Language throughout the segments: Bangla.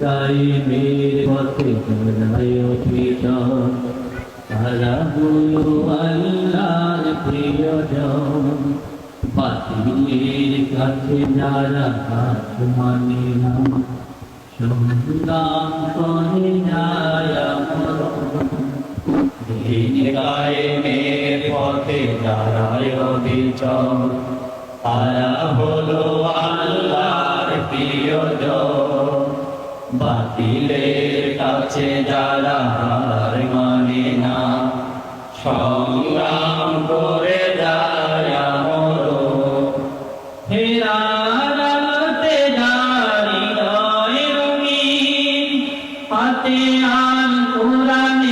তাই মের পথে চলায় পিতন তারা হলো আল্লাহর প্রিয়জন। বাতিলের কাছে যারা হাত মানে না সংগ্রাম করে যায় কায়েমের পথে দাঁড়ায় বিচল তারা হলো বাতিলের কাছে যারা হার মানে না সংগ্রাম করে যায় রঙিন হাতে আন কোরআনের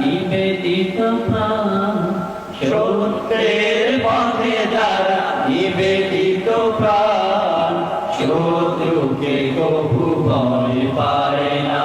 নিবেদিত প্রাণ সত্যের পথে যারা নিবেদিত প্রাণ শত্রুকে কভু ভয় পারে না।